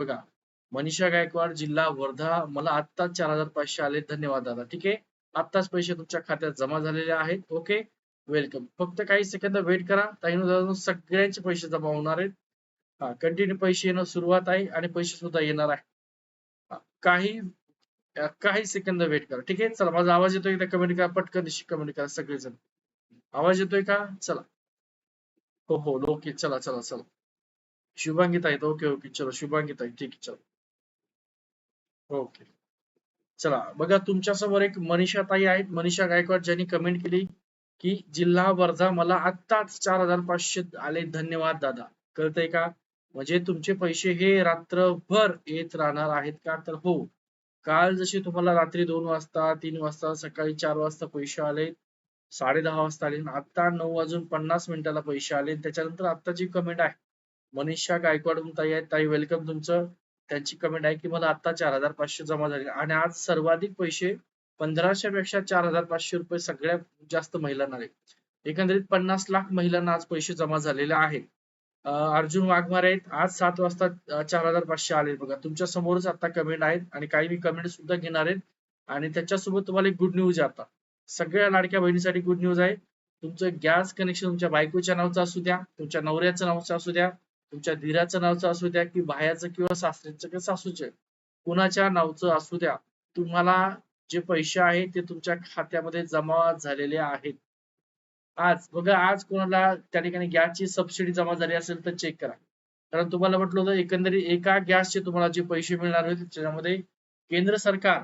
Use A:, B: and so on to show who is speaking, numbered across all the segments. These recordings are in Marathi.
A: बघा मनीषा गायकवाड जिल्हा वर्धा मला आत्ताच चार हजार पाचशे आले. धन्यवाद दादा. ठीक आहे? आत्ताच पैसे तुमच्या खात्यात जमा झालेले आहेत. ओके? वेलकम. फक्त काही सेकंद वेट करा. ताईनं सगळ्यांचे पैसे जमा होणार आहेत. हा कंटिन्यू पैसे येणं सुरुवात आहे आणि पैसे सुद्धा येणार आहे. काही काही सेकंद वेट करा. ठीक आहे? चला माझा आवाज येतोय एकदा? कमेंट करा. पटकन कमेंट करा सगळेजण. आवाज येतोय का? चला. हो हो ओके. चला चला चला. शुभांगी ताई ओके ओके. चलो शुभांगी ताई ठीक आहे चलो. ओके. चला बघा तुमच्यासमोर एक मनीषा ताई आहेत. मनीषा गायकवाड ज्यांनी कमेंट केली की जिल्हा वर्धा मला आत्ताच चार हजार पाचशे आले. धन्यवाद दादा. कळतंय का? म्हणजे तुमचे पैसे हे रात्रभर येत राहणार आहेत का? तर हो. काल जसे तुम्हाला रात्री दोन वाजता तीन वाजता सकाळी चार वाजता पैसे आले. साडे दहा वाजता आले. आता नऊ वाजून पन्नास मिनिटाला पैसे आले. त्याच्यानंतर आत्ताची कमेंट आहे. मनीषा गायकवाड ताई आहेत. ताई वेलकम तुमचं. त्यांची कमेंट आहे की मला आता चार हजार पाचशे जमा झाले. आणि आज सर्वाधिक पैसे पंधराशे पेक्षा चार हजार पाचशे रुपये सगळ्यात जास्त महिलांना आले एकंदरीत पन्नास लाख महिलांना आज पैसे जमा झालेले आहेत. अर्जुन वाघमारे आहेत. आज सात वाजता चार हजार पाचशे आले बघा. तुमच्या समोरच आता कमेंट आहेत आणि काही मी कमेंट सुद्धा घेणार आहेत. आणि त्याच्यासोबत तुम्हाला एक गुड न्यूज आहे आता. सगळ्या लाडक्या बहिणीसाठी गुड न्यूज आहे. तुमचं गॅस कनेक्शन तुमच्या बायकोच्या नावचं असू द्या तुमच्या नवऱ्याचं नावचं असू द्या तुमच्या धीराचं नावचं असू द्या की भायाचं किंवा सासरीचं किंवा सासूचे. कुणाच्या नावचं असू द्या. तुम्हाला जे पैसे आहेत ते तुमच्या खात्यामध्ये जमा झालेले आहेत. आज बघा आज कोणाला त्या ठिकाणी गॅसची सबसिडी जमा झाली असेल तर चेक करा. कारण तुम्हाला म्हटलं होतं एकंदरीत एका गॅसचे तुम्हाला जे पैसे मिळणार होते त्याच्यामध्ये केंद्र सरकार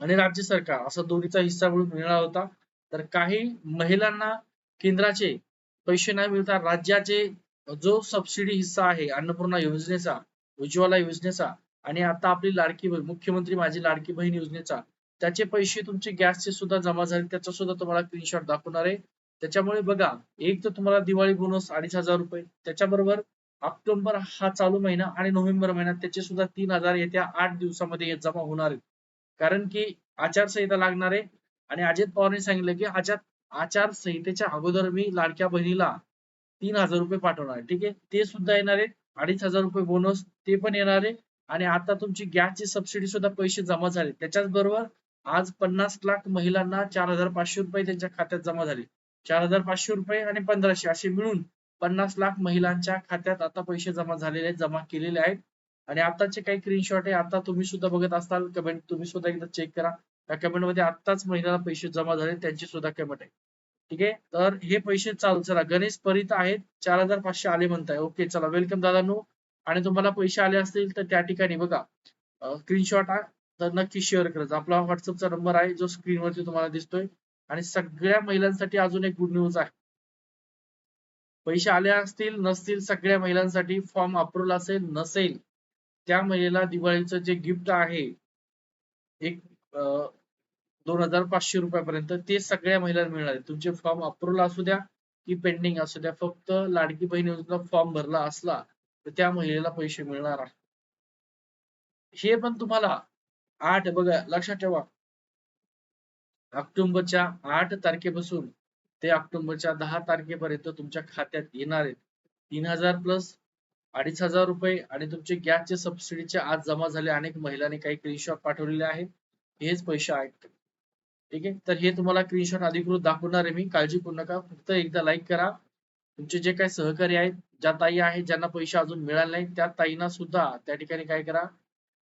A: आणि राज्य सरकार असा दोन्हीचा हिस्सा मिळून मिळणार होता. तर काही महिलांना केंद्राचे पैसे नाही मिळतात राज्याचे जो सबसिडी हिस्सा आहे अन्नपूर्णा योजनेचा उज्ज्वला योजनेचा आणि आता आपली लाडकी बहीण मुख्यमंत्री माझी लाडकी बहीण योजनेचा त्याचे पैसे तुमचे गॅसचे सुद्धा जमा झाले त्याचा सुद्धा तुम्हाला स्क्रीनशॉट दाखवणार आहे. त्याच्यामुळे बघा एक तर तुम्हाला दिवाळी बोनस अडीच हजार रुपये त्याच्याबरोबर ऑक्टोबर हा चालू महिना आणि नोव्हेंबर महिन्यात त्याचे सुद्धा तीन हजार येत्या आठ दिवसामध्ये जमा होणार आहेत. कारण की आचारसंहिता लागणार आहे आणि अजित पवारने सांगितलं की आचार आचारसंहितेच्या अगोदर मी लाडक्या बहिणीला तीन हजार रुपये पाठवणार आहे. ठीक आहे? ते सुद्धा येणार आहे. अडीच हजार रुपये बोनस ते पण येणार आहे. आणि आता तुमची गॅसची सबसिडी सुद्धा पैसे जमा झाले. त्याच्याच बरोबर आज पन्नास लाख महिलांना चार हजार पाचशे रुपये त्यांच्या खात्यात जमा झाले. चार हजार पाचशे रुपये आणि पंधराशे असे मिळून पन्नास लाख महिलांच्या खात्यात आता पैसे जमा झालेले आहेत जमा केलेले आहेत. आणि आताचे काही स्क्रीनशॉट आहे. आता तुम्ही सुद्धा बघत असाल कमेंट तुम्ही सुद्धा एकदा चेक करा. त्या कमेंटमध्ये आताच महिलांना पैसे जमा झाले त्यांची सुद्धा कमेंट आहे. ठीक आहे? तर हे पैसे चालू चला. गणेश परीत आहेत. चार हजार पाचशे आले म्हणताय. ओके चला. वेलकम दादांनो. आणि तुम्हाला पैसे आले असतील तर त्या ठिकाणी बघा. स्क्रीनशॉट तर नक्की शेअर करायचा आपला व्हॉट्सअपचा नंबर आहे जो स्क्रीनवरती तुम्हाला दिसतोय. आणि सगळ्या महिलांसाठी अजून एक गुड न्यूज आहे. पैसे आले असतील नसतील सगळ्या महिलांसाठी फॉर्म अप्रुव्हल असेल नसेल. त्या महिलेला दिवाळीचं जे गिफ्ट आहे एक दोन हजार पाचशे रुपयापर्यंत ते सगळ्या महिलांना मिळणार आहे. तुमचे फॉर्म अप्रूव्हल असू द्या की पेंडिंग असू द्या फक्त लाडकी बहीण योजना फॉर्म भरला असला तर त्या महिलेला पैसे मिळणार आहे. हे पण तुम्हाला आठ बघा लक्षात ठेवा. ऑक्टोबरच्या आठ तारखेपासून ते ऑक्टोबरच्या दहा तारखेपर्यंत तुमच्या खात्यात येणार आहेत. तीन हजार प्लस अडीच हजार रुपये आणि तुमचे गॅसचे सबसिडीचे आज जमा झाले. अनेक महिलांनी काही स्क्रीनशॉट पाठवलेले आहेत. हेच पैसे आहेत. ठीक आहे? तर हे तुम्हाला स्क्रीनशॉट अधिकृत दाखवणार आहे मी. काळजी करू नका. फक्त एकदा लाईक करा. तुमचे जे काही सहकारी आहेत ज्या ताई आहेत ज्यांना पैसे अजून मिळाले नाहीत त्या ताईंना सुद्धा त्या ठिकाणी काय करा.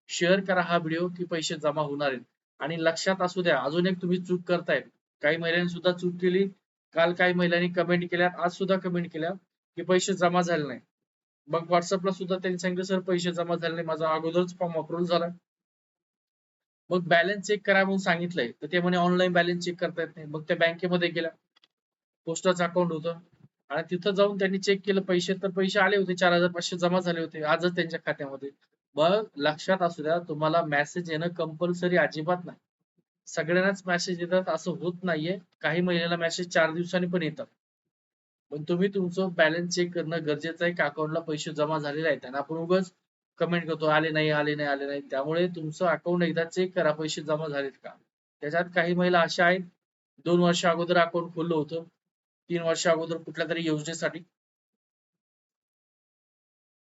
A: शेअर करा हा व्हिडिओ की पैसे जमा होणार आहेत. आणि लक्षात असू द्या अजून एक तुम्ही चूक करतायत. काही महिलांनी सुद्धा चूक केली. काल काही महिलांनी कमेंट केल्या आज सुद्धा कमेंट केल्या की पैसे जमा झाले नाही मग व्हॉट्सअपला सुद्धा त्यांनी सांगितलं सर पैसे जमा झाले नाही. माझा अगोदरच फॉर्म अप्रूव्ह झाला. मग बॅलन्स चेक करा म्हणून सांगितलंय. तर ते म्हणे ऑनलाईन बॅलन्स चेक करता येत नाही. मग त्या बँकेमध्ये गेल्या पोस्टाचं अकाउंट होतं. आणि तिथं जाऊन त्यांनी चेक केलं. पैसे तर पैसे आले होते. चार हजार पाचशे जमा झाले होते. आजच त्यांच्या खात्यामध्ये. मग लक्षात असू द्या तुम्हाला मेसेज येणं कंपल्सरी अजिबात नाही. सगळ्यांनाच मेसेज येतात. असं होत नाहीये. काही महिन्याला मेसेज चार दिवसांनी पण येतात. पण तुम्ही तुमचं बॅलन्स चेक करणं गरजेचं आहे. का अकाउंटला पैसे जमा झालेले आहेत. आणि आपण उगाच कमेंट करतो आले नाही आले नाही आले नाही. त्यामुळे तुमचं अकाउंट एकदा चेक करा पैसे जमा झालेत का? त्याच्यात काही महिला अशा आहेत दोन वर्ष अगोदर अकाउंट खोललं होतं तीन वर्ष अगोदर कुठल्या तरी योजनेसाठी.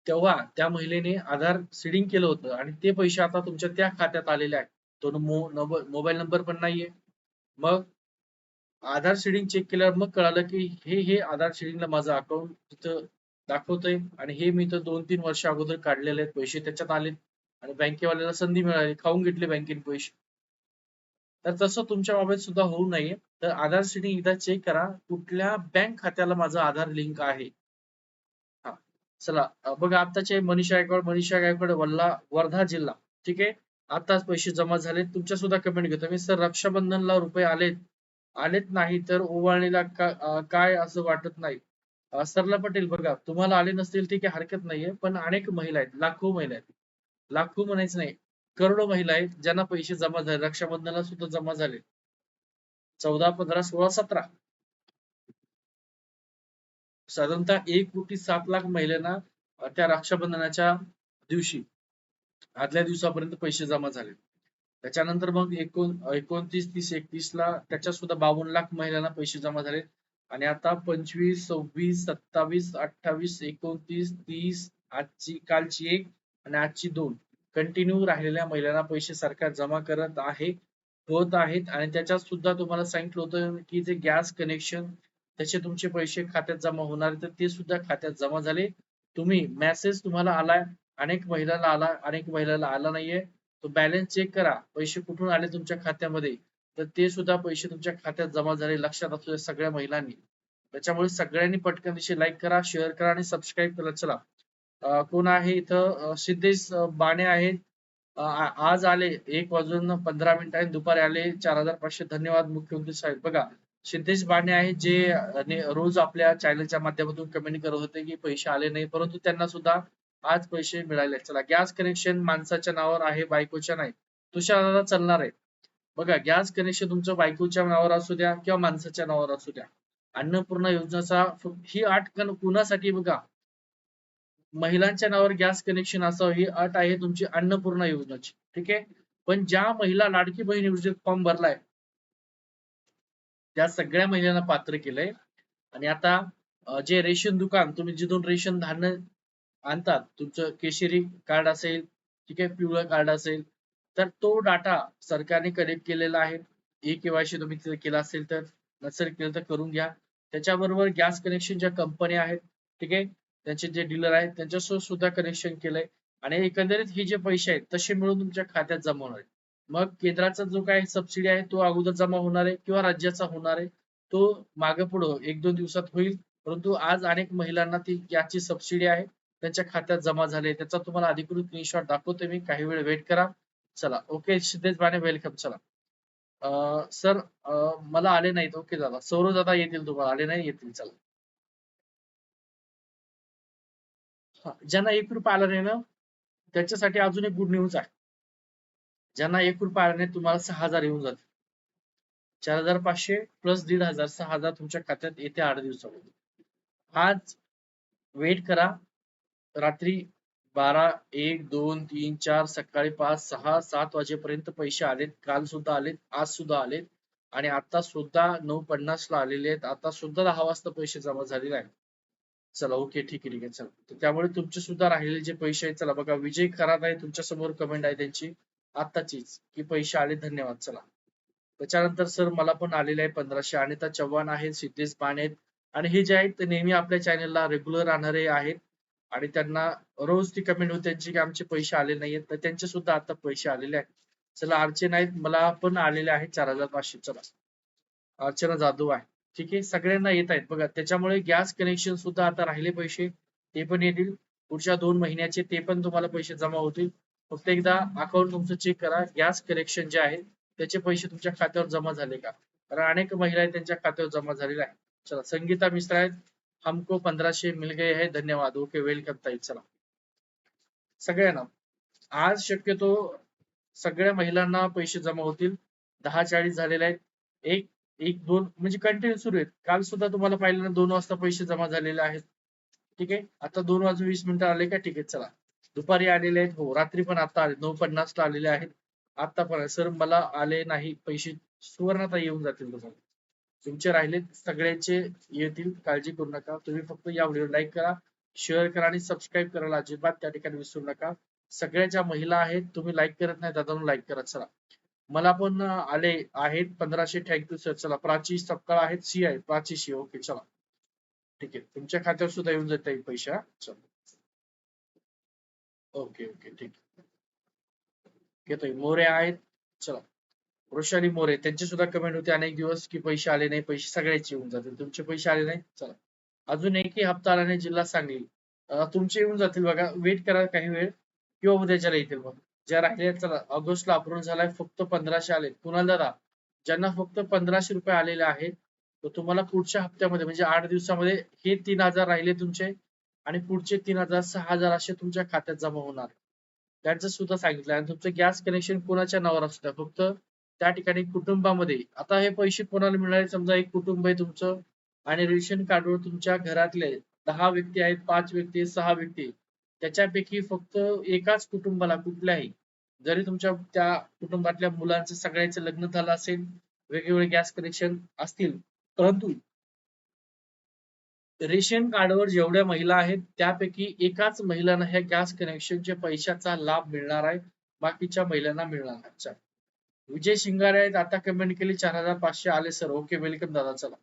A: तेव्हा त्या महिलेने आधार सीडिंग केलं होतं आणि ते पैसे आता तुमच्या त्या खात्यात आलेले आहेत. तो मोबाईल नंबर पण नाहीये. मग आधार सीडिंग चेक केल्यावर मग कळालं की हे हे आधार सीडिंगला माझं अकाउंट तिथं दाखवतोय. आणि हे मी तर दोन तीन वर्ष अगोदर काढलेले आहेत पैसे त्याच्यात आले आणि बँकेवाल्याला संधी मिळाली खाऊन घेतले बँकेने पैसे. तर तसं तुमच्या बाबत सुद्धा होऊ नये. तर आधार सिटी एकदा चेक करा. कुठल्या बँक खात्याला माझं आधार लिंक आहे? हा. चला बघा आताचे मनीषा गायकवाड मनीषा गायकवाड वल्ला वर्धा जिल्हा. ठीक आहे? आताच पैसे जमा झाले तुमच्या सुद्धा कमेंट घेतो. मी सर रक्षाबंधनला रुपये आलेत. आलेत नाही तर ओवाळणीला काय असं वाटत नाही. सरला पटेल बघा तुम्हाला आले नसतील ठीक आहे हरकत नाहीये पण अनेक महिला आहेत लाखो महिला आहेत. लाखो म्हणायचं नाही करोडो महिला आहेत ज्यांना पैसे जमा झाले रक्षाबंधनाला सुद्धा जमा झाले. चौदा पंधरा सोळा सतरा. साधारणतः एक कोटी सात लाख महिलांना त्या रक्षाबंधनाच्या दिवशी आदल्या दिवसापर्यंत पैसे जमा झाले. त्याच्यानंतर मग एकोण एकोणतीस तीस एकतीस ला त्याच्या सुद्धा बावन्न लाख महिलांना पैसे जमा झाले. आणि आता पंचवीस सव्वीस सत्तावीस अठ्ठावीस एकोणतीस तीस आजची कालची एक आणि आजची दोन. कंटिन्यू राहिलेल्या महिलांना पैसे सरकार जमा करत आहे होत आहेत आणि त्याच्यात सुद्धा तुम्हाला सांगितलं होतं की जे गॅस कनेक्शन त्याचे तुमचे पैसे खात्यात जमा होणार तर ते सुद्धा खात्यात जमा झाले. तुम्ही मेसेज तुम्हाला आलाय अनेक महिलाला आला अनेक महिलाला आला नाहीये. तो बॅलन्स चेक करा. पैसे कुठून आले तुमच्या खात्यामध्ये? तर ते सुद्धा पैसे तुमच्या खात्यात जमा झाले लक्षात असू द्या सगळ्या महिलांनी. त्याच्यामुळे सगळ्यांनी पटकन दिवशी लाईक करा शेअर करा आणि सबस्क्राईब करा. चला. कोण आहे इथं? सिद्धेश बाणे आहेत. आज आले. एक वाजून पंधरा मिनिटांनी दुपारी आले. चार हजार पाचशे धन्यवाद मुख्यमंत्री साहेब. बघा सिद्धेश बाणे आहेत जे रोज आपल्या चॅनलच्या माध्यमातून कमेंट करत होते की पैसे आले नाही. परंतु त्यांना सुद्धा आज पैसे मिळाले चला गॅस कनेक्शन माणसाच्या नावावर आहे बायकोच्या नाही. तुषाराला चालणार आहे. बघा गॅस कनेक्शन तुमचं बायकोच्या नावावर असू द्या किंवा माणसाच्या नावावर असू द्या. अन्नपूर्णा योजनेचा ही आठ कुणासाठी बघा? महिलांच्या नावावर गॅस कनेक्शन असावं ही अट आहे तुमची अन्नपूर्णा योजनाची. ठीक आहे? पण ज्या महिला लाडकी बहीण योजनेत फॉर्म भरलाय त्या सगळ्या महिलांना पात्र केलंय. आणि आता जे रेशन दुकान तुम्ही जिथून रेशन धान्य आणतात तुमचं केशरी कार्ड असेल ठीक आहे पिवळं कार्ड असेल तर तो डाटा सरकारने कलेक्ट केलेला आहे. ए केवायसी तुम्ही तिथे केला असेल तर नसेल केलं तर करून घ्या. त्याच्याबरोबर गॅस कनेक्शन ज्या कंपन्या आहेत ठीक आहे? त्यांचे जे डीलर आहेत त्यांच्यासोबत सुद्धा कनेक्शन केलंय. आणि एकंदरीत हे जे पैसे आहेत तसे मिळून तुमच्या खात्यात जमा होणार आहे मग केंद्राचा जो काही सबसिडी आहे तो अगोदर जमा होणार आहे किंवा राज्याचा होणार आहे तो मागे पुढं एक दोन दिवसात होईल. परंतु आज अनेक महिलांना ती याची सबसिडी आहे. त्यांच्या खात्यात जमा झाले त्याचा तुम्हाला अधिकृत स्क्रीनशॉट दाखवतो मी. काही वेळ वेट करा. चला ओके सिद्धेश बाने वेलकम चला. सर मला आले नाहीत ओके दादा. सौरव दादा येतील तुम्हाला आले नाही येतील चला. ज्यांना एक रुपया आला नाही ना त्याच्यासाठी अजून एक गुड न्यूज आहे. ज्यांना एक रुपया आला नाही तुम्हाला सहा हजार येऊन जातील. चार हजार पाचशे प्लस दीड हजार सहा हजार तुमच्या खात्यात येत्या आठ दिवसामध्ये. आज वेट करा रात्री बारा एक दोन तीन चार सकाळी पाच सहा सात वाजेपर्यंत पैसे आलेत. काल सुद्धा आलेत आज सुद्धा आलेत. आणि आता सुद्धा नऊ पन्नास ला आलेले आहेत. आता सुद्धा दहा वाजता पैसे जमा झालेले आहेत. चला ओके ठीक आहे ठीक आहे चला. त्यामुळे तुमचे सुद्धा राहिलेले जे पैसे आहेत चला बघा विजय खरात आहे तुमच्यासमोर कमेंट आहे त्यांची. आत्ताचीच की पैसे आले धन्यवाद चला. त्याच्यानंतर सर मला पण आलेले आहे पंधराशे. अनिता चव्हाण आहेत सिद्धेश पान आहेत. आणि हे जे आहेत ते नेहमी आपल्या चॅनलला रेग्युलर राहणारे आहेत. आणि त्यांना रोज ती कमेंट होते त्यांची की आमचे पैसे आले नाहीयेत तर त्यांचे सुद्धा आता पैसे आलेले आहेत. चला अर्चना आहेत मला पण आलेले आहेत चार हजार पाचशे चला. अर्चना जाधव आहे. ठीक आहे सगळ्यांना येत आहेत. बघा त्याच्यामुळे गॅस कनेक्शन सुद्धा आता राहिले पैसे ते पण येतील. पुढच्या दोन महिन्याचे ते पण तुम्हाला पैसे जमा होतील. फक्त एकदा अकाउंट तुमचं चेक करा गॅस कनेक्शन जे आहे त्याचे पैसे तुमच्या खात्यावर जमा झाले का? कारण अनेक महिला आहेत त्यांच्या खात्यावर जमा झालेले आहेत. चला संगीता मिश्रा आहेत. हमको पंधराशे मिल गए है धन्यवाद। ओके वेलकम ताई चला। सगळ्यांना आज शक्यतो सगळ्या महिलांना पैसे जमा होतील दहा चाळीस झालेले आहेत एक एक दोन म्हणजे कंटिन्यू सुरू आहेत. काल सुद्धा तुम्हाला पाहिलं ना दोन वाजता पैसे जमा झालेले आहेत. ठीक आहे? आता दोन वाजून वीस मिनिटं आले का? ठीक आहे चला. दुपारी आलेले आहेत हो रात्री पण आता आले नऊ पन्नास आलेले आहेत. आता पण सर मला आले नाही पैसे सुवर्णता येऊन जातील तुम्हाला. तुमचे राहिले सगळ्यांचे येतील काळजी करू नका. तुम्ही फक्त या व्हिडिओ लाईक करा शेअर करा आणि सबस्क्राईब करायला अजिबात त्या ठिकाणी विसरू नका. सगळ्या ज्या महिला आहेत तुम्ही लाईक करत नाही दादा लाईक करा चला. मला पण आले आहेत पंधराशे थँक्यू सर चला. प्राची सपकाळ आहेत सी आहे प्राची सी ओके चला. ठीक आहे तुमच्या खात्यावर सुद्धा येऊन जात आहे पैसे चला. ओके ओके ठीक आहे. घेतोय मोरे आहेत चला. वृषाली मोरे त्यांची सुद्धा कमेंट होती अनेक दिवस की पैसे आले नाही पैसे सगळ्याचे येऊन जातील. तुमचे पैसे आले नाही? चला. अजून एकही हप्ता आला नाही जिल्हा सांगली. तुमचे येऊन जातील बघा. वेट करा काही वेळ. किंवा उद्याच्याला येतील मग ज्या राहिल्या चला. ऑगस्टला अप्रूव्ह झालाय फक्त पंधराशे आले कुणाला दादा ज्यांना फक्त पंधराशे रुपये आलेले आहेत तर तुम्हाला पुढच्या हप्त्यामध्ये म्हणजे आठ दिवसामध्ये हे तीन हजार राहिले तुमचे आणि पुढचे तीन हजार सहा हजार असे तुमच्या खात्यात जमा होणार. त्यांचं सुद्धा सांगितलं आणि तुमचं गॅस कनेक्शन कोणाच्या नावावर असतं फक्त त्या ठिकाणी कुटुंबामध्ये आता हे पैसे कोणाला मिळाले समजा एक कुटुंब आहे तुमचं आणि रेशन कार्डवर तुमच्या घरातले दहा व्यक्ती आहेत पाच व्यक्ती आहेत, सहा व्यक्ती त्याच्यापैकी फक्त एकाच कुटुंबाला कुठल्याही जरी तुमच्या त्या कुटुंबातल्या मुलांचं सगळ्यांचं लग्न झालं असेल वेगवेगळे गॅस कनेक्शन असतील परंतु रेशन कार्डवर जेवढ्या महिला आहेत त्यापैकी एकाच महिलांना ह्या गॅस कनेक्शनच्या पैशाचा लाभ मिळणार आहे बाकीच्या महिलांना मिळणार नाही अच्छा. विजय शिंगारे आहेत आता कमेंट केली चार हजार पाचशे आले सर. ओके वेलकम दादा चला.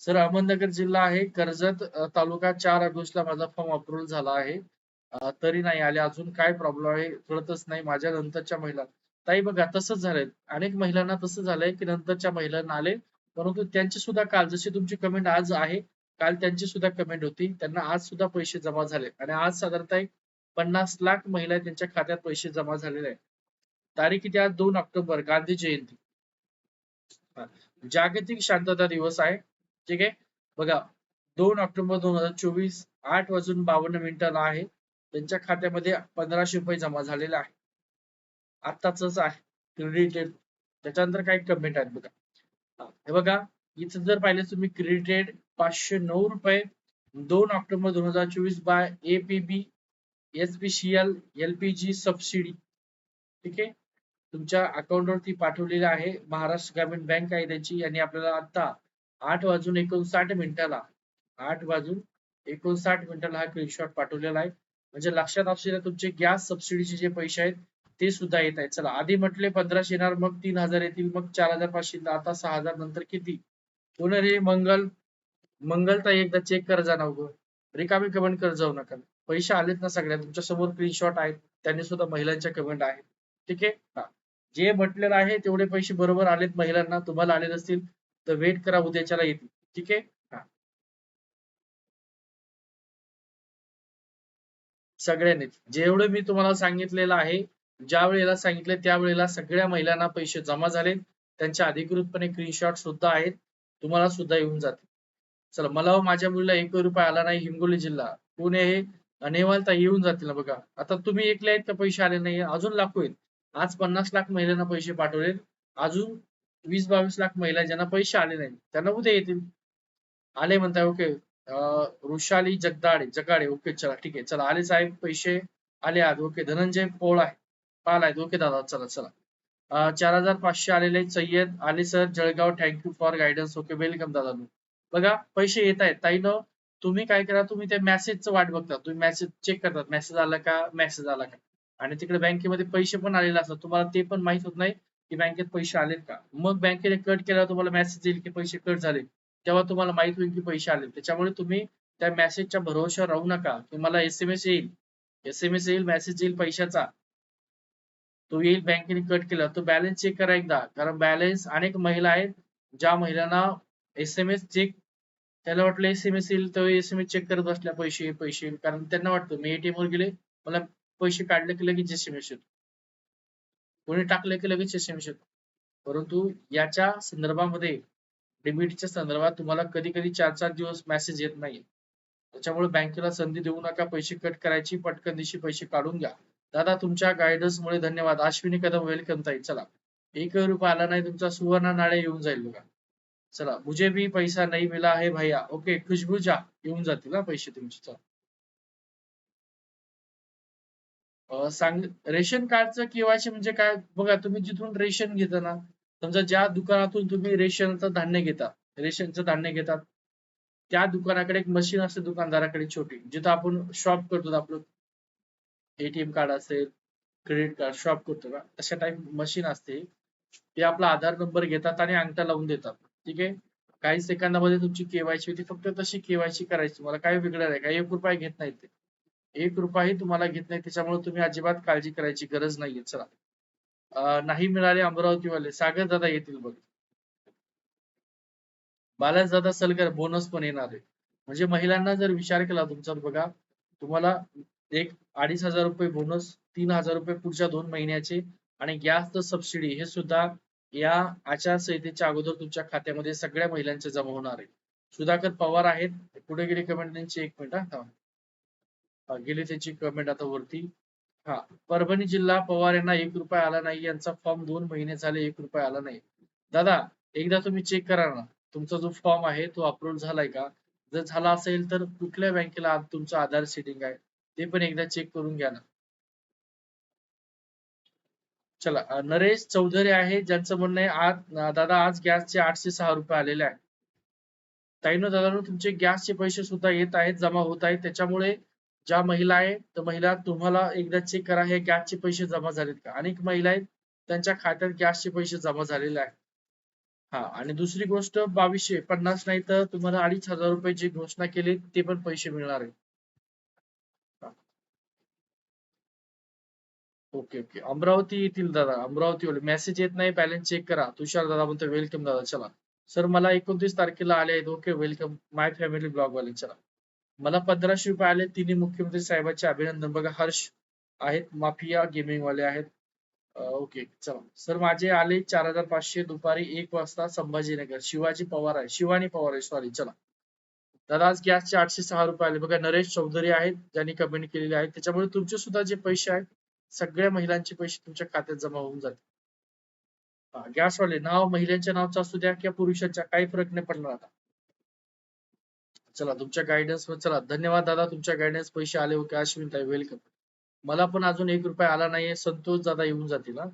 A: सर अहमदनगर जिल्हा आहे कर्जत तालुका चार ऑगस्टला माझा फॉर्म अप्रुव्ह झाला आहे. तरी नाही आले. अजून काय प्रॉब्लेम आहे कळतच नाही. माझ्या नंतरच्या महिला ताई बघा तसंच झालंय. अनेक महिलांना तसं झालंय की नंतरच्या महिलांना आले परंतु त्यांची सुद्धा काल जशी तुमची कमेंट आज आहे काल त्यांची सुद्धा कमेंट होती. त्यांना आज सुद्धा पैसे जमा झाले. आणि आज साधारणतः एक पन्नास लाख महिला त्यांच्या खात्यात पैसे जमा झालेले आहेत. तारीख किती आज दोन ऑक्टोबर गांधी जयंती. जागतिक शांतता दिवस आहे. ठीक आहे? बघा दोन ऑक्टोबर दोन हजार चोवीस आठ वाजून बावन्न मिनिटाला आहे. त्यांच्या खात्यामध्ये पंधराशे रुपये जमा झालेले आहे. आत्ताच आहे. क्रेडिटेड त्याच्यानंतर काही कमेंट आहेत बघा. हे बघा इथं जर पाहिलं तुम्ही क्रेडिटेड पाचशे नऊ रुपये. दोन ऑक्टोबर दोन हजार चोवीस by APB SPCL LPG subsidy ठीक आहे? तुमच्या अकाउंटवरती पाठवलेलं आहे. महाराष्ट्र ग्रामीण बँक आहे त्याची. आणि आपल्याला आता आठ वाजून एकोणसाठ मिनिटाला आठ वाजून एकोणसाठ मिनिटाला हा स्क्रीनशॉट पाठवलेला आहे. म्हणजे लक्षात असलेल्या तुमचे गॅस सबसिडीचे जे पैसे आहेत ते सुद्धा येत आहेत. चला आधी म्हटले पंधराशे येणार मग तीन हजार येतील मग चार हजार पाचशे आता सहा हजार नंतर किती? पुन्हा रे मंगल. मंगलता एकदा चेक कर जा गो रिकामी कमेंट कर जाऊ नका. पैसे आलेत ना सगळ्या तुमच्यासमोर स्क्रीनशॉट आहेत. त्यांनी सुद्धा महिलांच्या कमेंट आहेत. ठीक आहे? हा. जे म्हटलेलं आहे तेवढे पैसे बरोबर आलेत महिलांना तुम्हाला आले नसतील तर वेट करा उद्याच्याला येतील. ठीक आहे? हा. सगळ्यांनीच जेवढे मी तुम्हाला सांगितलेलं आहे ज्या वेळेला सांगितले त्यावेळेला सगळ्या महिलांना पैसे जमा झाले. त्यांच्या अधिकृतपणे स्क्रीनशॉट सुद्धा आहेत. तुम्हाला सुद्धा येऊन जातील. चला मला व माझ्या मुलीला एक रुपये आला नाही हिंगोली जिल्हा. पुणे हे नेवालता येऊन जातील ना बघा. आता तुम्ही एकले आहेत का पैसे आले नाही अजून लाखो आहेत आज पन्नास लाख महिलांना पैसे पाठवले. अजून वीस बावीस लाख महिला ज्यांना पैसे आले नाही त्यांना उद्या येतील. आले म्हणताय ओके. वृषाली जगदाडे जगाडे ओके चला ठीक आहे चला आले साहेब पैसे आले आज ओके धनंजय पोळ आहे पाल आहेत ओके दादा चला चला. चार हजार पाचशे आलेले सय्यद आले sir Jalgaon thank you for guidance okay welcome दादा बघा पैसे येत आहेत. ताईनं तुम्ही काय करा तुम्ही त्या मेसेजचं वाट बघता. तुम्ही मेसेज चेक करतात. मेसेज आला का? मेसेज आला का? आणि तिकडे बँकेमध्ये पैसे पण आलेले असतात. तुम्हाला ते पण माहीत होत नाही की बँकेत पैसे आलेत का? मग बँकेने कट केल्यावर तुम्हाला मेसेज येईल की पैसे कट झाले. तेव्हा तुम्हाला माहीत होईल की पैसे आले त्याच्यामुळे तुम्ही त्या मेसेजच्या भरोशावर राहू नका. की मला एस एम एस येईल. एस एम एस येईल मेसेज येईल पैशाचा. तो येईल बँकेने कट केला. तो बॅलन्स चेक करा एकदा. कारण बॅलन्स अनेक महिला आहेत. ज्या महिलांना एस एम एस चेक त्याला वाटलं एस एम एस येईल तर एस एम एस चेक करत बसल्या पैसे पैसे येईल. कारण त्यांना वाटतं मी एटीएम वर गेले मला पैसे काढले की लगेच एसएमएस येतो. कोणी टाकले की लगेच एसएमएस येतो. परंतु याच्या संदर्भामध्ये डेबिटच्या संदर्भात तुम्हाला कधी कधी चार चार दिवस मेसेज येत नाही त्याच्यामुळे बँकेला संधी देऊ नका पैसे कट करायची पटकन दिवशी पैसे काढून घ्या. दादा तुमच्या गायडन्स मुळे धन्यवाद. अश्विनी कदम वेलकम ताई. चला. एक रुपया आला नाही तुमचा सुवर्ण नाणे येऊन जाईल बघा. चला. मुझे भी पैसा नाही मिला है भैया. ओके खुशबू जा. येऊन जातील ना पैसे तुमचे. चला. सांग रेशन कार्डचं केवायसी म्हणजे काय? बघा तुम्ही जिथून रेशन घेता ना समजा ज्या दुकानातून तुम्ही रेशनचं धान्य घेता रेशनचं धान्य घेतात त्या दुकानाकडे एक मशीन असते दुकानदाराकडे छोटी जिथं आपण शॉप करतो आपलं एटीएम कार्ड असेल क्रेडिट कार्ड शॉप करतो ना तशा टाइप मशीन असते ते आपला आधार नंबर घेतात आणि अंगठा लावून देतात ठीक आहे? काही सेकंदामध्ये तुमची केवायसी होती फक्त तशी केवायसी करायची मला काही वेगळं नाही काही एक रुपये घेत नाही ते. एक रुपयाही तुम्हाला घेत नाही त्याच्यामुळे तुम्ही अजिबात काळजी करायची गरज नाहीये चला. नाही मिळाले अमरावतीवाले सागर दादा येतील बघ. बालाज दादा सलगर बोनस पण येणार आहे. म्हणजे महिलांना जर विचार केला तुमचा बघा तुम्हाला एक अडीच हजार रुपये बोनस तीन हजार रुपये पुढच्या दोन महिन्याचे आणि गॅस सबसिडी हे सुद्धा या आचारसंहितेच्या अगोदर तुमच्या खात्यामध्ये सगळ्या महिलांचे जमा होणार आहे. सुधाकर पवार आहेत पुढे गेले कमेंट त्यांची एक मिनिट हा थांबा. गेली त्याची कमेंट आता वरती. हा परभणी जिल्हा पवार यांना एक रुपया आला नाही यांचा फॉर्म दोन महिने झाले एक रुपया आला नाही. दादा एकदा तुम्ही चेक करा ना तुमचा जो फॉर्म आहे तो अप्रूव्ह झालाय का? जर झाला असेल तर कुठल्या बँकेला तुमचं आधार सेटिंग आहे ते पण एकदा चेक करून घ्या ना. चला नरेश चौधरी आहे ज्यांचं म्हणणं आहे आज दादा आज गॅसचे आठशे सहा रुपये आलेले आहे. ताईनो दादानो तुमचे गॅसचे पैसे सुद्धा येत आहेत जमा होत आहेत त्याच्यामुळे ज्या महिला आहे तर महिला तुम्हाला एकदा चेक करा हे गॅसचे पैसे जमा झालेत का? अनेक महिला आहेत त्यांच्या खात्यात गॅसचे पैसे जमा झालेले आहेत. हा आणि दुसरी गोष्ट बावीसशे पन्नास नाही तर तुम्हाला अडीच हजार रुपये जी घोषणा केली ते पण पैसे मिळणार आहे ओके ओके. अमरावती येथील दादा अमरावती मेसेज येत नाही बॅलन्स चेक करा. तुषार दादा म्हणतो वेलकम दादा चला. सर मला एकोणतीस तारखेला आले आहेत. Okay welcome my family blog वाले चला. मला पंधराशे रुपये आले. तिन्ही मुख्यमंत्री साहेबांचे अभिनंदन. बघा हर्ष आहेत. माफिया गेमिंग वाले आहेत. ओके चला. सर माझे आले चार हजार पाचशे दुपारी एक वाजता संभाजीनगर. शिवाजी पवार आहे. शिवानी पवार आहे. सॉरी चला. दादा आज गॅसचे आठशे सहा रुपये आले. बघा नरेश चौधरी आहेत. ज्यांनी कमेंट केलेले आहेत त्याच्यामुळे तुमचे सुद्धा जे पैसे आहेत सगळ्या महिलांचे पैसे तुमच्या खात्यात जमा होऊन जातील. गॅसवाले नाव महिलांच्या नावचं असू द्या किंवा पुरुषांच्या काही फरक नाही पडणार आता. चला तुमच्या गायडन्स चला. धन्यवाद दादा तुमच्या गायडन्स पैसे आले ओके अश्विन ताई वेलकम मला पण अजून एक रुपया आला नाहीये संतोष दादा येऊन जातील ना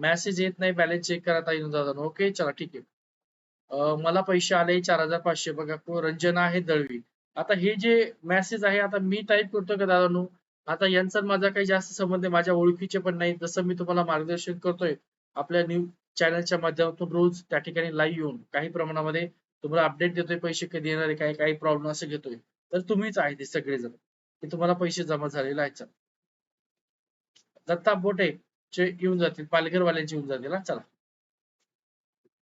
A: मेसेज येत नाही बॅलन्स चेक करा येऊन दादा ओके चला ठीक आहे. मला पैसे आले चार हजार पाचशे बघा रंजना आहे दळवी. आता हे जे मेसेज आहे आता मी टाईप करतोय का दादानू? आता यांचा माझा काही जास्त संबंध आहे माझ्या ओळखीचे पण नाही जसं मी तुम्हाला मार्गदर्शन करतोय आपल्या न्यूज चॅनलच्या माध्यमातून रोज त्या ठिकाणी लाईव्ह येऊन काही प्रमाणामध्ये तुम्हाला अपडेट देतोय पैसे कधी येणार आहे काय काही प्रॉब्लेम असं घेतोय. तर तुम्हीच आहे ते सगळेजण. की तुम्हाला पैसे जमा झालेले आहेत चला. दत्ता बोटे चे येऊन जातील पालघर वाल्यांचे येऊन जातील ना चला.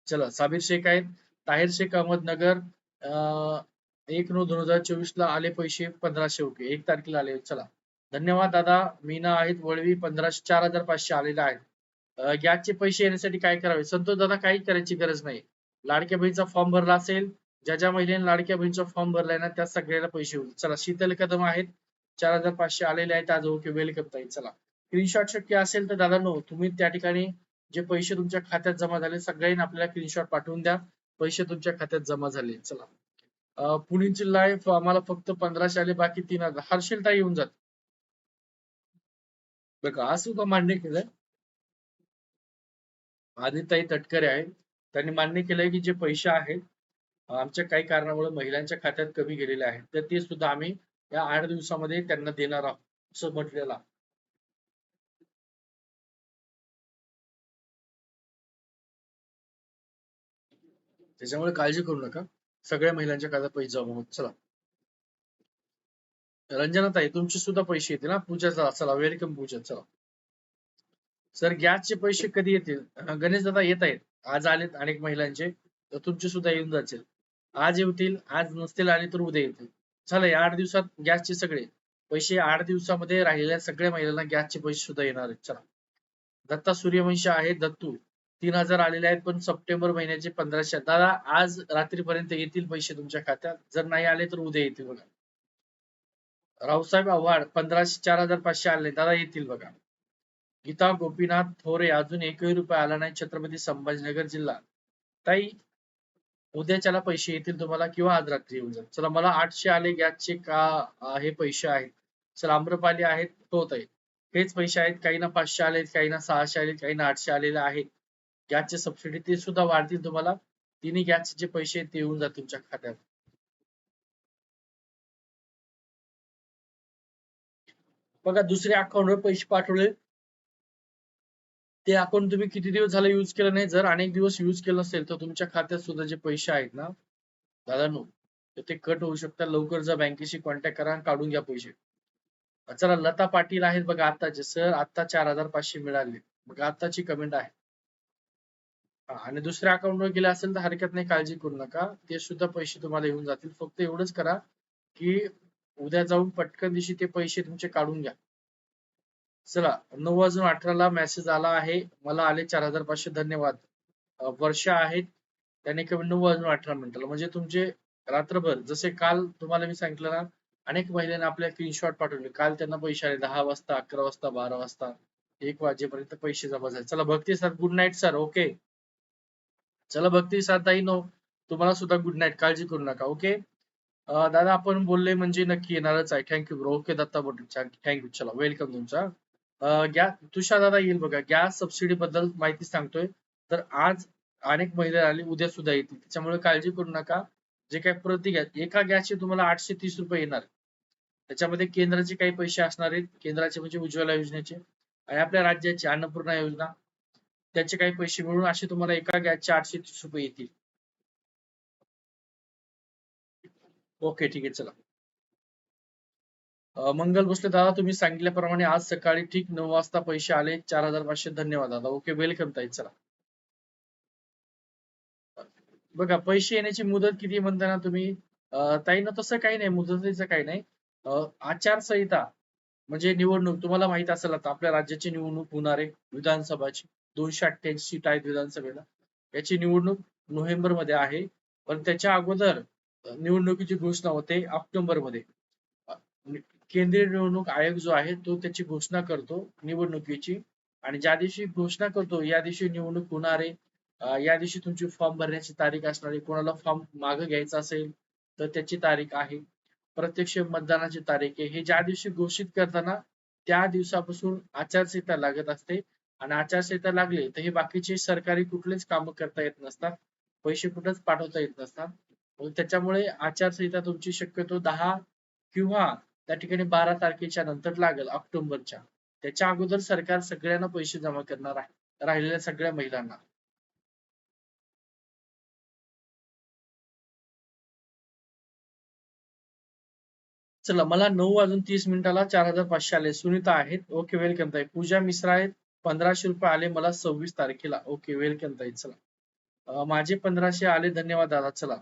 A: चला साबिर शेख आहेत. ताहिर शेख अहमदनगर अं, एक नऊ दोन हजार चोवीस ला आले पैसे पंधराशे ओके. एक तारखेला आले चला. धन्यवाद दादा. मीना आहेत वळवी पंधराशे चार हजार पाचशे आलेले आहेत. गॅसचे पैसे येण्यासाठी काय करावे? संतोष दादा काही करायची गरज नाही लाडक्या बहिणीचा फॉर्म भरला असेल ज्या ज्या महिलेने लाडक्या बहिणीचा फॉर्म भरलाय ना त्या सगळ्याला पैसे होईल चला शीतल कदम आहेत चार हजार पाचशे आलेले आहेत आज ओके वेलकम ताई चला. स्क्रीनशॉट शक्य असेल तर दादा नो तुम्ही त्या ठिकाणी जे पैसे तुमच्या खात्यात जमा झाले सगळ्यांनी आपल्याला स्क्रीनशॉट पाठवून द्या. पैसे तुमच्या खात्यात जमा झाले चला. पुणे जिल्हा आहे आम्हाला फक्त पंधराशे आले बाकी तीन हजार. हर्षल ताई येऊन जात. बघा असू का मान्य केलं आदिताई तटकरे आहेत. त्यांनी मान्य केलंय की जे पैसे आहेत आमच्या काही कारणामुळे महिलांच्या खात्यात कमी गेलेले आहेत. तर ते सुद्धा आम्ही या आठ दिवसामध्ये त्यांना देणार आहोत असं म्हटलेलं आहे. त्याच्यामुळे काळजी करू नका. सगळ्या महिलांच्या खात्यात पैसे जमा होत चला. रंजना ताई तुमचे सुद्धा पैसे येतील ना पूजा चला चला वेलकम पूजा चला. सर गॅसचे पैसे कधी येतील? गणेश दादा येत आहेत. आज आलेत अनेक महिलांचे तर तुमचे सुद्धा येऊन जातील. आज येतील आज नसतील आले तर उद्या येतील. चला या आठ दिवसात गॅसचे सगळे पैसे आठ दिवसामध्ये राहिलेल्या सगळ्या महिलांना गॅसचे पैसे सुद्धा येणार आहेत. चला. दत्ता सूर्यवंशी आहे दत्तू. तीन हजार आलेले आहेत पण सप्टेंबर महिन्याचे पंधराशे. दादा आज रात्रीपर्यंत येतील पैसे तुमच्या खात्यात? जर नाही आले तर उद्या येतील बघा. रावसाहेब आव्हाड पंधराशे चार हजार पाचशे आले दादा येतील बघा. गीता गोपीनाथ थोरे अजून एकही रुपये आला नाही छत्रपती संभाजीनगर जिल्हा. ताई उद्याच्याला पैसे येतील तुम्हाला किंवा आज रात्री येऊन जाईल चला मला आठशे आले गॅसचे का हे पैसे आहेत. चला आम्रपाली आहेत होत आहे हेच पैसे आहेत काही ना पाचशे आले काही ना सहाशे आले काही ना आठशे आलेले आहेत. गॅसचे सबसिडी ते सुद्धा वाढतील तुम्हाला. तिन्ही गॅसचे जे पैसे ते येऊन जातील तुमच्या खात्यात बघा दुसऱ्या अकाउंटवर पैसे पाठवले. ते अकाउंट तुम्ही किती दिवस झाले युज केलं नाही. जर अनेक दिवस युज केलं असेल तर तुमच्या खात्यात सुद्धा जे पैसे आहेत ना दादा तर ते कट होऊ शकतात. लवकर जा बँकेशी कॉन्टॅक्ट करा आणि काढून घ्या पैसे. चला लता पाटील आहेत बघा आताचे सर आता चार हजार पाचशे मिळाले. बघा आताची कमेंट आहे. आणि दुसऱ्या अकाउंटवर गेले असेल तर हरकत नाही काळजी करू नका. ते सुद्धा पैसे तुम्हाला येऊन जातील. फक्त एवढंच करा की उद्या जाऊन पटकन दिवशी ते पैसे तुमचे काढून घ्या. चला नऊ वाजून अठराला मेसेज आला आहे. मला आले चार हजार पाचशे धन्यवाद. वर्षा आहेत. त्याने कमी नऊ वाजून अठरा मिनिटाला म्हणजे तुमचे रात्रभर जसे काल तुम्हाला मी सांगितलं ना अनेक महिलांनी आपल्या स्क्रीनशॉट पाठवले. काल त्यांना पैसे आले दहा वाजता अकरा वाजता बारा वाजता एक वाजेपर्यंत पैसे जमा झाले. चला Bhakti sir good night sir okay चला भक्ती सर ताई नो तुम्हाला सुद्धा गुड नाईट काळजी करू नका ओके दादा आपण बोलले म्हणजे नक्की येणारच आहे. Thank you bro okay Datta boat thank you चला वेलकम तुमचा. गॅस तुषार दादा येईल बघा. गॅस सबसिडी बद्दल माहिती सांगतोय. तर आज अनेक महिला आली उद्या सुद्धा येतील. त्याच्यामुळे काळजी करू नका. जे काही प्रति गॅस एका गॅसचे तुम्हाला आठशे तीस रुपये येणार. त्याच्यामध्ये केंद्राचे काही पैसे असणार आहेत. केंद्राचे म्हणजे उज्ज्वला योजनेचे. आणि आपल्या राज्याची अन्नपूर्णा योजना. त्याचे काही पैसे मिळून असे तुम्हाला एका गॅसचे आठशे तीस रुपये येतील. ओके ठीक आहे. चला. मंगल भोसले दादा तुम्ही सांगितल्याप्रमाणे आज सकाळी ठीक नऊ वाजता पैसे आले. चार हजार पाचशे धन्यवाद दादा. ओके वेलकम ताई. चला. बघा पैसे येण्याची मुदत किती म्हणताना तुम्ही ताई ना तसं काही नाही मुदतीचं काही नाही. आचारसंहिता म्हणजे निवडणूक तुम्हाला माहीत असेल आता आपल्या राज्याची निवडणूक होणार आहे. विधानसभाची दोनशे अठ्ठ्याऐंशी सीट आहेत विधानसभेला. याची निवडणूक नोव्हेंबरमध्ये आहे. पण त्याच्या अगोदर निवडणुकीची घोषणा होते ऑक्टोबरमध्ये केंद्रीय निवडणूक आयोग जो आहे तो त्याची घोषणा करतो निवडणुकीची. आणि ज्या दिवशी घोषणा करतो या दिवशी निवडणूक होणार आहे. या दिवशी तुमची फॉर्म भरण्याची तारीख असणार आहे. कोणाला फॉर्म मागे घ्यायचा असेल तर त्याची तारीख आहे. प्रत्यक्ष मतदानाची तारीख आहे. हे ज्या दिवशी घोषित करताना त्या दिवसापासून आचारसंहिता लागत असते. आणि आचारसंहिता लागली तर हे बाकीचे सरकारी कुठलेच काम करता येत नसतात. पैसे कुठेच पाठवता येत नसतात. त्याच्यामुळे आचारसंहिता तुमची शक्यतो दहा किंवा त्या ठिकाणी बारा तारखेच्या नंतर लागेल ऑक्टोबरच्या. त्याच्या अगोदर सरकार सगळ्यांना पैसे जमा करणार आहे राहिलेल्या सगळ्या महिलांना. चला मला नऊ वाजून तीस मिनिटाला चार हजार पाचशे आले. सुनीता आहेत. ओके वेलकम ताई. पूजा मिश्रा आहेत. पंधराशे रुपये आले मला सव्वीस तारखेला. ओके वेलकम ताई. चला. माझे पंधराशे आले. धन्यवाद दादा. चला.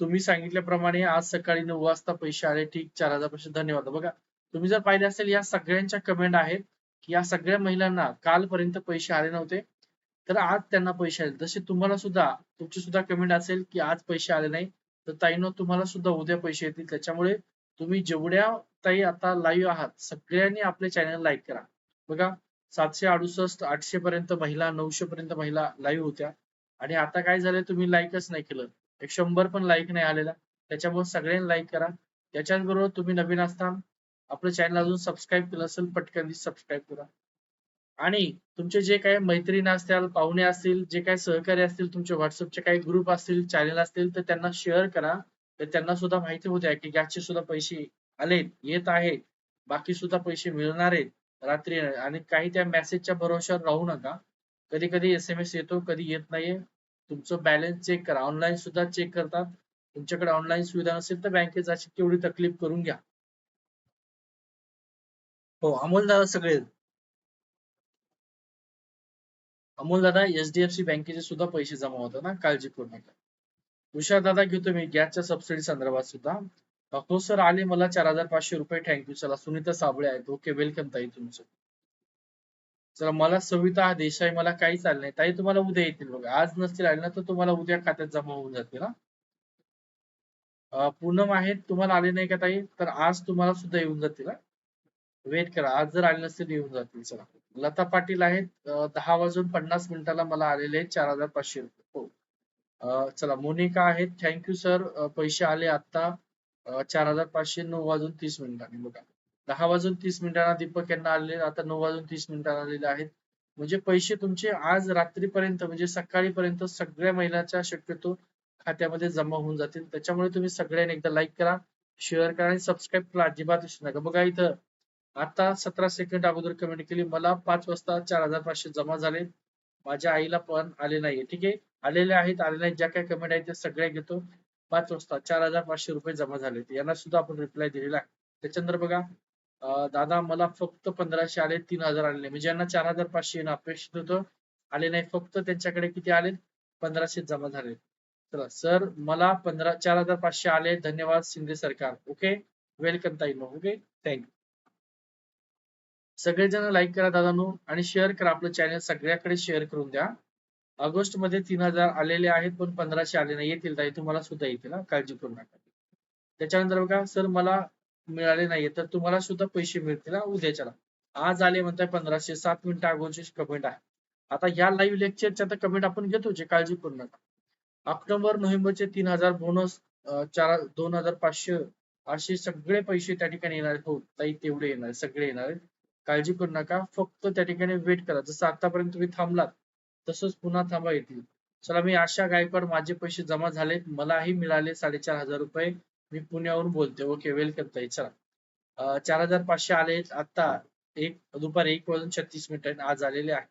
A: तुम्ही सांगितल्याप्रमाणे आज सकाळी नऊ वाजता पैसे आले ठीक चार हजार पाचशे धन्यवाद. बघा तुम्ही जर पाहिले असेल या सगळ्यांच्या कमेंट आहेत की या सगळ्या महिलांना कालपर्यंत पैसे आले नव्हते तर आज त्यांना पैसे आले. जसे तुम्हाला सुद्धा तुमची सुद्धा कमेंट असेल की आज पैसे आले नाही तर ताईनो तुम्हाला सुद्धा उद्या पैसे येतील. त्याच्यामुळे तुम्ही जेवढ्या ताई आता लाईव्ह आहात सगळ्यांनी आपले चॅनल लाईक करा. बघा सातशे अडुसष्ट आठशे पर्यंत महिला नऊशे पर्यंत महिला लाईव्ह होत्या. आणि आता काय झालंय तुम्ही लाईकच नाही केलं. एक शंभर पण लाईक नाही आलेला. त्याच्यामुळे सगळ्यांनी लाईक करा. त्याच्याचबरोबर तुम्ही नवीन असता आपलं चॅनल अजून सबस्क्राईब केलं असेल पटकन सबस्क्राईब करा. आणि तुमचे जे काही मैत्रिणी असतील पाहुणे असतील जे काही सहकारी असतील तुमचे व्हॉट्सअपचे काही ग्रुप असतील चॅनल असतील तर त्यांना शेअर करा. तर त्यांना सुद्धा माहिती होत्या की गॅसचे सुद्धा पैसे आले येत आहे बाकी सुद्धा पैसे मिळणार आहेत. रात्री आणि काही त्या मेसेजच्या भरोश्यावर राहू नका. कधी कधी एस एम एस येतो कधी येत नाहीये. तुमचं बॅलन्स चेक करा. ऑनलाईन सुद्धा चेक करतात. तुमच्याकडे ऑनलाईन सुविधा नसेल तर बँकेत जायची तेवढी तकलीफ करून घ्या. हो अमोल दादा सगळे अमोल दादा एचडीएफसी बँकेचे सुद्धा पैसे जमा होतात ना काळजी करू नका तुषार दादा घेतो मी गॅसच्या सबसिडी संदर्भात सुद्धा. हो सर आले मला चार हजार पाचशे रुपये. थँक्यू चला. सुनीता साबळे आहेत. ओके वेलकम ताई तुमचं. चला मला सविता देसाई मला काही चाललं नाही. ताई तुम्हाला उद्या येतील बघा. आज नसतील आले ना तर तुम्हाला उद्या खात्यात जमा होऊन जातील ना पूनम आहेत तुम्हाला आले नाही का ताई? तर आज तुम्हाला सुद्धा येऊन जातील वेट करा आज जर आले नसतील येऊन जातील चला. लता पाटील आहेत दहा वाजून पन्नास मिनिटाला मला आलेले आहेत चार हजार पाचशे रुपये. हो. चला मोनिका आहेत थँक्यू सर. पैसे आले आता चार हजार पाचशे नऊ वाजून तीस मिनिटांनी बघा. दहा वाजून तीस मिनिटांना दीपक यांना आलेले आता नऊ वाजून तीस मिनिटांना आलेले आहेत. म्हणजे पैसे तुमचे आज रात्रीपर्यंत म्हणजे सकाळीपर्यंत सगळ्या महिलांच्या शक्यतो खात्यामध्ये जमा होऊन जातील. त्याच्यामुळे तुम्ही सगळ्यांनी एकदा लाईक करा शेअर करा आणि सबस्क्राईब करा अजिबात विसरू नका. बघा इथं आता सतरा सेकंड अगोदर कमेंट केली. मला पाच वाजता चार हजार पाचशे जमा झाले. माझ्या आईला पण आले नाहीये. ठीक आहे? आलेले आहेत आले नाही ज्या काही कमेंट आहेत त्या सगळ्या घेतो. पाच वाजता चार हजार पाचशे रुपये जमा झाले. यांना सुद्धा आपण रिप्लाय दिलेला आहे. त्याच्यानंतर बघा दादा मला फक्त पंधराशे आले तीन हजार आले नाही. म्हणजे यांना चार हजार पाचशे येणं अपेक्षित होतं. आले नाही फक्त त्यांच्याकडे किती आले? पंधराशे जमा झाले. चला सर मला पंधरा चार हजार पाचशे आले. धन्यवाद शिंदे सरकार. ओके? वेलकम ताई मग ओके थँक्यू सगळेजण लाईक करा दादानू आणि शेअर करा आपलं चॅनल सगळ्याकडे शेअर करून द्या. ऑगस्टमध्ये तीन हजार आलेले आहेत पण पंधराशे आले नाही. येतील ताई तुम्हाला सुद्धा येतील काळजी करू नका. त्याच्यानंतर बघा सर मला मिळाले नाहीये तर तुम्हाला सुद्धा पैसे मिळतील हा उद्याच्याला. आज आले म्हणताय पंधराशे सात मिनिटं अगोदरची कमेंट आहे. आता या लाईव्ह लेक्चरच्या आता कमेंट आपण घेतो जे काळजी करू नका ऑक्टोबर नोव्हेंबरचे तीन हजार बोनस चार दोन हजार पाचशे असे सगळे पैसे त्या ठिकाणी येणार हो ताई तेवढे येणार सगळे येणार काळजी करू नका फक्त त्या ठिकाणी वेट करा. जसं आतापर्यंत तुम्ही थांबलात तसंच पुन्हा थांबा येतील. चला मी आशा गायकवाड माझे पैसे जमा झालेत मलाही मिळाले साडेचार हजार रुपये. मी पुण्यावरून बोलते ओके वेलकम ताई. चला. चार हजार पाचशे आले आता एक दुपारी एक वाजून छत्तीस मिनिट आज आलेले आहे.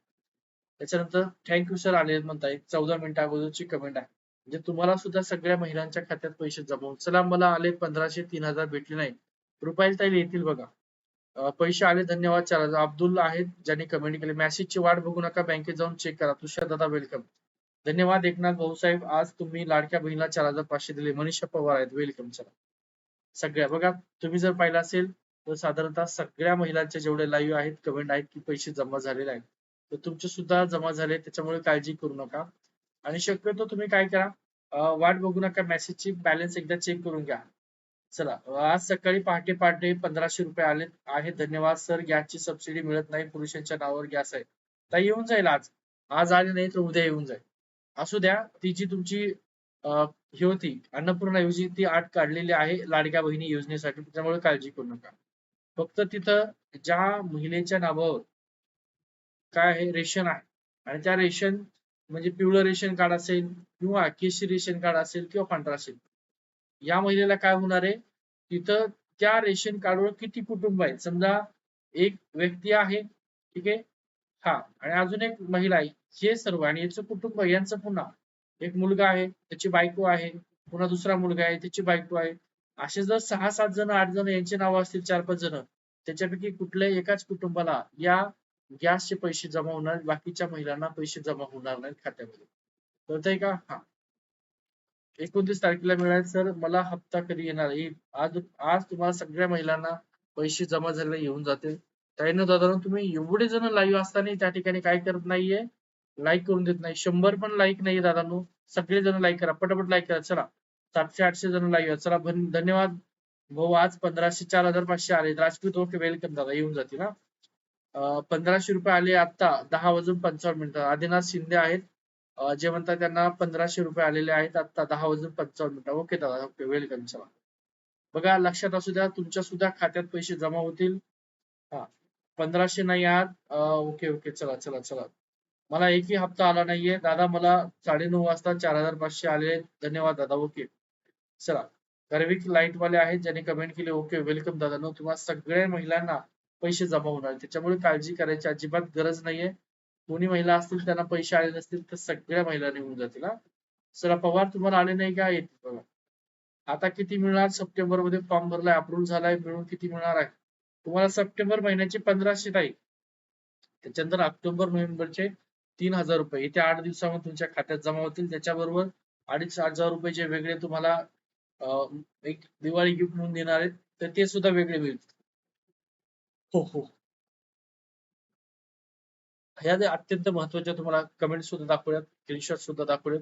A: त्याच्यानंतर थँक्यू सर आले म्हणताय. चौदा मिनिटं अगोदरची कमेंट आहे. म्हणजे तुम्हाला सुद्धा सगळ्या महिलांच्या खात्यात पैसे जमा चला मला आले पंधराशे तीन हजार भेटले नाही रुपायला ताई येतील बघा. पैसे आले धन्यवाद. चार हजार. अब्दुल आहेत ज्यांनी कमेंट केले. मेसेजची वाट बघू नका. बँकेत जाऊन चेक करा. तुषार दादा वेलकम धन्यवाद एकनाथ भाऊसाहेब आज तुम्ही लाडक्या बहिणीला चार हजार पाचशे दिले. मनीषा पवार आहेत. वेलकम चला सगळ्या. बघा तुम्ही जर पाहिलं असेल तर साधारणतः सगळ्या महिलांचे जेवढे लाईव्ह आहेत कमेंट आहेत की पैसे जमा झालेले आहेत. तर तुमचे सुद्धा जमा झाले. त्याच्यामुळे काळजी करू नका. आणि शक्यतो तुम्ही काय करा वाट बघू नका. मेसेजची बॅलन्स एकदा चेक करून घ्या. चला. आज सकाळी पहाटे पहाटे पंधराशे रुपये आले आहेत धन्यवाद सर गॅसची सबसिडी मिळत नाही. पुरुषांच्या नावावर गॅस आहे. तर येऊन जाईल आज. आज आले नाही तर उद्या येऊन जाईल. असू द्या ती जी तुमची अं, ही होती अन्नपूर्णा ऐवजी ती आठ काढलेली आहे लाडक्या बहिणी योजनेसाठी त्यामुळे काळजी करू नका. फक्त तिथं ज्या महिलेच्या नावावर काय आहे रेशन आहे आणि त्या रेशन म्हणजे पिवळं रेशन कार्ड असेल किंवा केशरी रेशन कार्ड असेल किंवा पांढरा असेल या महिलेला काय होणार आहे तिथं त्या रेशन कार्डवर किती कुटुंब आहेत? समजा एक व्यक्ती आहे ठीक आहे हा आणि अजून एक महिला आहे. हे सर्व आणि याचं कुटुंब यांचं पुन्हा एक मुलगा आहे त्याची बायको आहे पुन्हा दुसरा मुलगा आहे त्याची बायको आहे. असे जर सहा सात जण आठ जण यांची नावं असतील चार पाच जण त्याच्यापैकी कुठल्याही एकाच कुटुंबाला या गॅसचे पैसे जमा होणार बाकीच्या महिलांना पैसे जमा होणार नाहीत खात्यामध्ये. कळतंय का? हा. एकोणतीस तारखेला मिळाले सर मला हप्ता कधी येणार? येईल आज आज तुम्हाला सगळ्या महिलांना पैसे जमा झालेले येऊन जातील. त्यानं साधारण तुम्ही एवढे जण लाईव्ह असताना त्या ठिकाणी काय करत नाहीये? लाईक करून देत नाही. शंभर पण लाईक नाहीये दादांनो. सगळे जण लाईक करा. पटापट लाईक करा. चला. सातशे आठशे जण लाईव्ह चला धन्यवाद. भाऊ आज पंधराशे चार हजार पाचशे आले. राजपूत ओके वेलकम दादा. येऊन जातील ना पंधराशे रुपये आले आता दहा वाजून पंचावन्न मिनिटं. आदिनाथ शिंदे आहेत. जे म्हणतात त्यांना पंधराशे रुपये आलेले आहेत आता दहा वाजून पंचावन्न मिनिटं. ओके दादा. ओके वेलकम चला. बघा लक्षात असू द्या तुमच्या सुद्धा खात्यात पैसे जमा होतील. हा. पंधराशे नाही आहात? ओके ओके चला चला चला. मला एकही हप्ता आला नाहीये. दादा मला साडेनऊ वाजता चार हजार पाचशे आले. धन्यवाद दादा. ओके चला. गर्विक लाइट वाले आहेत ज्यांनी कमेंट केले ओके वेलकम दादा. नो तुम्हाला सगळ्या महिलांना पैसे जमा होणार त्याच्यामुळे काळजी करायची अजिबात गरज नाहीये. कोणी महिला असतील त्यांना पैसे आले नसतील तर सगळ्या महिला निघून जातील हा. चला पवार तुम्हाला आले नाही का? येतील बघा आता किती मिळणार? सप्टेंबरमध्ये फॉर्म भरलाय अप्रूव्ह झालाय मिळून किती मिळणार आहे? तुम्हाला सप्टेंबर महिन्याची पंधराशे तारीख. त्याच्यानंतर ऑक्टोबर नोव्हेंबरचे तीन हजार रुपये. येत्या आठ दिवसामध्ये तुमच्या खात्यात जमा होतील. त्याच्याबरोबर अडीच हजार रुपये जे वेगळे तुम्हाला एक दिवाळी गिफ्ट म्हणून देणार आहेत तर ते सुद्धा वेगळे मिळतील. हो हो. ह्या अत्यंत महत्त्वाच्या तुम्हाला कमेंट सुद्धा दाखवल्यात स्क्रीनशॉट सुद्धा दाखवलेत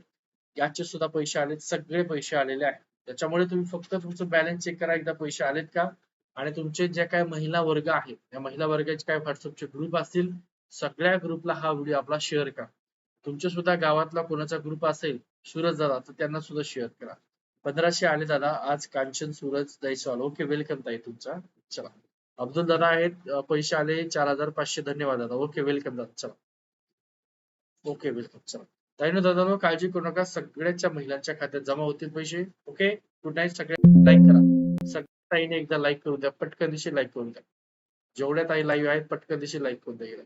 A: याचे सुद्धा पैसे आलेत. सगळे पैसे आलेले आहेत. त्याच्यामुळे तुम्ही फक्त तुमचं बॅलन्स चेक करा. एकदा पैसे आलेत का? आणि तुमचे जे काय महिला वर्ग आहेत त्या महिला वर्गाचे काय व्हॉट्सअपचे ग्रुप असतील सगळ्या ग्रुपला हा व्हिडिओ आपला शेअर करा. तुमच्या सुद्धा गावातला कोणाचा ग्रुप असेल सूरज दादा तर त्यांना सुद्धा शेअर करा. पंधराशे आले दादा आज कांचन सूरज दैसवाल ओके वेलकम ताई तुमचा. चला. अब्दुल दादा आहेत पैसे आले चार हजार पाचशे धन्यवाद दादा. ओके वेलकम दादा. चला. ओके वेलकम चला. ताईनो दादा काळजी करू नका. सगळ्याच्या महिलांच्या खात्यात जमा होतील पैसे. ओके गुड नाईट सगळे लाईक करा. ताईने एकदा लाईक करू द्या. पटकन दिवशी लाईक करू द्या. जेवढ्या ताई लाईव्ह आहेत पटकन दिशी लाईक करून द्या